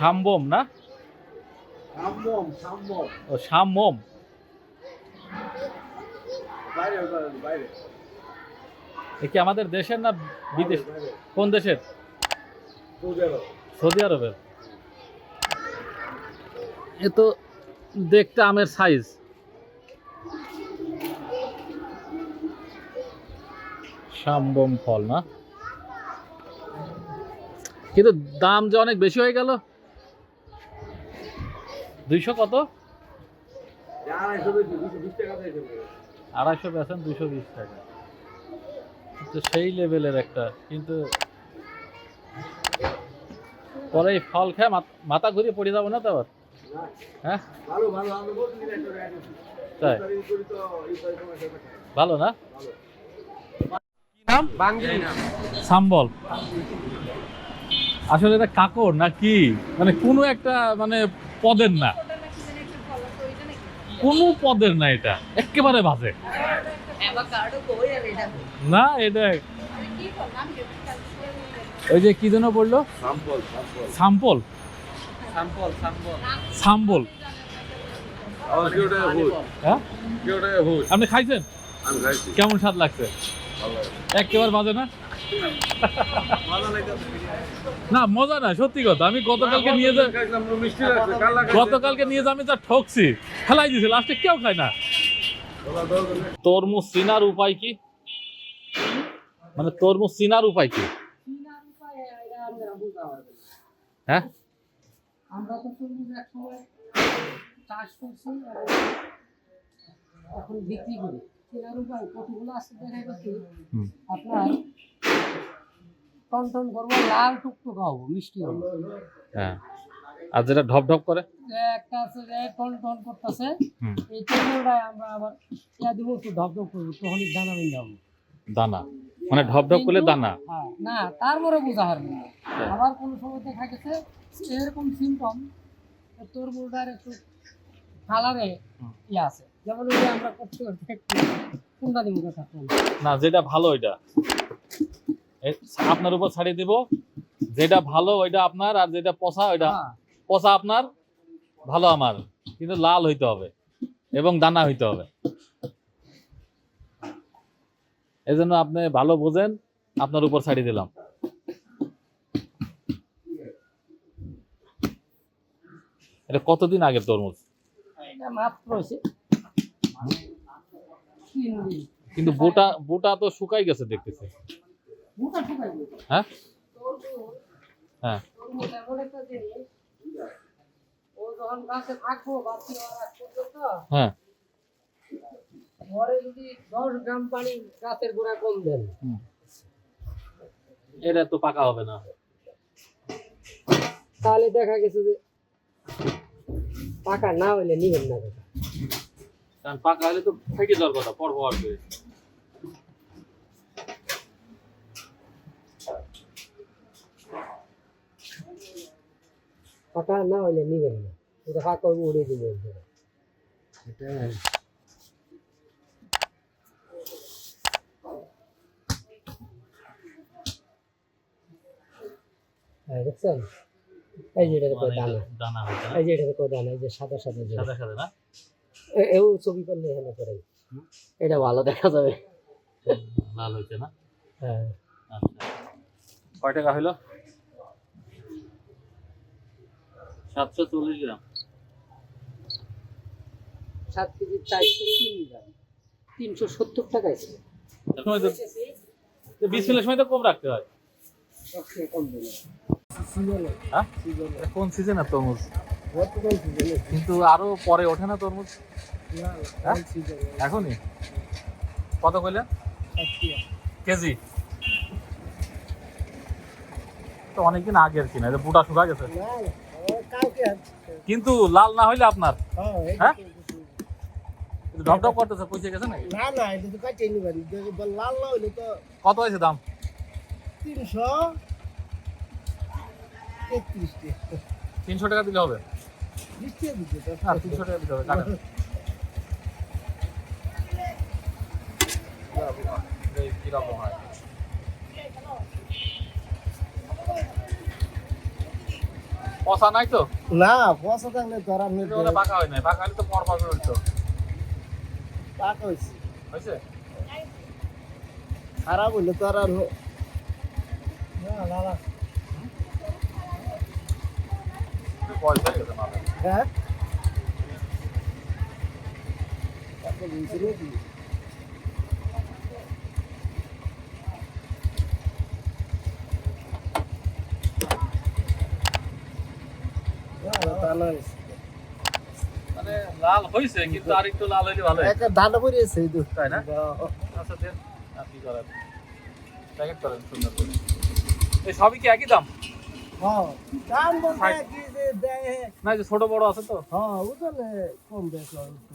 শাম্বম না? ও শাম্বম এ কি আমাদের দেশের না বিদেশ? কোন দেশের? সৌদি সৌদি আরবের। এ তো দেখতে আমের সাইজ শাম্বম ফল না? কিন্তু দাম যে অনেক বেশি হয়ে গেল। দুইশো কত? আড়াইশো বেছেন দুশো বিশ টাকা তো সেই লেভেলের একটা কিন্তু পরে এই ফল খেয়ে মাথা ঘুরিয়ে পড়ে যাব না তো আবার? হ্যাঁ। তাই। ভালো না? নাম? সাম্বল। আসলে এটা কাকর না কি মানে কোনো একটা মানে পদের না। কোনো পদের না এটা। একেবারে বাজে। না এটা ওই যে কি যেন বলল? Sample, sample. হ্যাঁ। আপনি খাইছেন? কেমন স্বাদ লাগছে? ভালো। লাগে। একেবারে বাজে না। না মজা না সত্যি কথা। আমি গতকালকে নিয়ে যা। গতকালকে নিয়ে যা আমি যা ঠকছি খেলাই দিছি লাস্টে কেউ খায় না। তরমুজ চিনার উপায় কি? মানে তরমুজ চিনার উপায় কি? হ্যাঁ? আমরা তো তরমুজ এক সময় চাষ করছি এখন বিক্রি করি। কেনার উপায় কতগুলো আছে দেখা গেছে আপনার টন টন করব লাল টুকটুকা হব মিষ্টি হব। হ্যাঁ। আর যেটা ঢপ ঢপ করে? একটা আছে যে টন টন করতেছে এই আমরা আবার ইয়া দিব একটু ধপ ধপ করব তখনই দানা যাব। দানা? মানে ঢপ ঢপ করলে দানা? হ্যাঁ না তারপরে বোঝা হবে না। আবার কোনো সময় দেখা গেছে এরকম সিমটম তরমুজটার একটু কালারে। ইয়ে আছে। যেমন ওই আমরা করতে করতে কোনটা দিব না যেটা ভালো ওইটা। এ- আপনার উপর ছাড়িয়ে দিব। যেটা ভালো ওইটা আপনার আর যেটা পচা ওইটা হ্যাঁ। পচা আপনার ভালো আমার। কিন্তু লাল হইতে হবে এবং দানা হইতে হবে। এজন্য আপনি ভালো বোঝেন আপনার উপর ছাড়িয়ে দিলাম। এটা কতদিন আগের তরমুজ? কিন্তু বোটা বোটা তো শুকাই গেছে দেখতেছি। হ্যাঁ? হ্যাঁ। হ্যাঁ। ঘরে যদি দশ গ্রাম পানি গাছের গোড়া কম দেন। এটা তো পাকা হবে না। তাহলে দেখা গেছে যে পাকা না হইলে নিবেন না কারণ পাকা হলে তো ফেটে যাওয়ার কথা পর হওয়ার পাকা না হইলে নিবেন না। এটা পাকা হইলে উড়ে দিবে একবারে। হ্যাঁ, দেখছেন? এই যে এটাতে কয় দানা। দানা এই যে এটাতে কয় দানা এই যে সাদা সাদা সাদা সাদা না? এ- এও ছবি করলে এখানে করে। এটা ভালো দেখা যাবে। লাল হইছে না? হ্যাঁ। আচ্ছা। কয় টাকা হইল? সাতশো চল্লিশ গ্রাম। সাত কেজি চারশো তিন গ্রাম। তিনশো সত্তর সময় তো কম রাখতে হয়। কোন সিজনের তরমুজ? কিন্তু আরও পরে ওঠে না তরমুজ? হ্যাঁ? এখনই? কত কইলেন? কেজি। তো অনেকদিন আগের কিনা বুটা শুকা গেছে। কিন্তু লাল না হইলে আপনার হ্যাঁ কিন্তু করতেছে পয়সা গেছে নাকি না না এটা তো কাটিয়ে নিবেন লাল না হইলে তো কত হয়েছে দাম তিনশো তেত্রিশ তিনশো টাকা দিলে হবে তিনশো টাকা দিতে হবে কাটেন। কীরকম হয় পচা নাই তো? না পয়সা থাকলে তো আর আপনি কিন্তু ওটা বাঁকা হয় নাই। বাঁকা হলে তো পর পর উঠতো টাকা হয়েছে। হয়েছে? খারাপ হইলে তো আর আর হ- বয়স হয়ে হ্যাঁ? মানে লাল হয়েছে কিন্তু আর একটু লাল হইলে ভালো। একটা ধান পড়িয়েছে এই তো। তাই না? আচ্ছা দেন কি করেন। প্যাকেট করেন সুন্দর করে। এই সবই কি একই দাম? হ্যাঁ, না যে ছোট বড় আছে তো। হ্যাঁ, ওজনে কম বেশ একটু।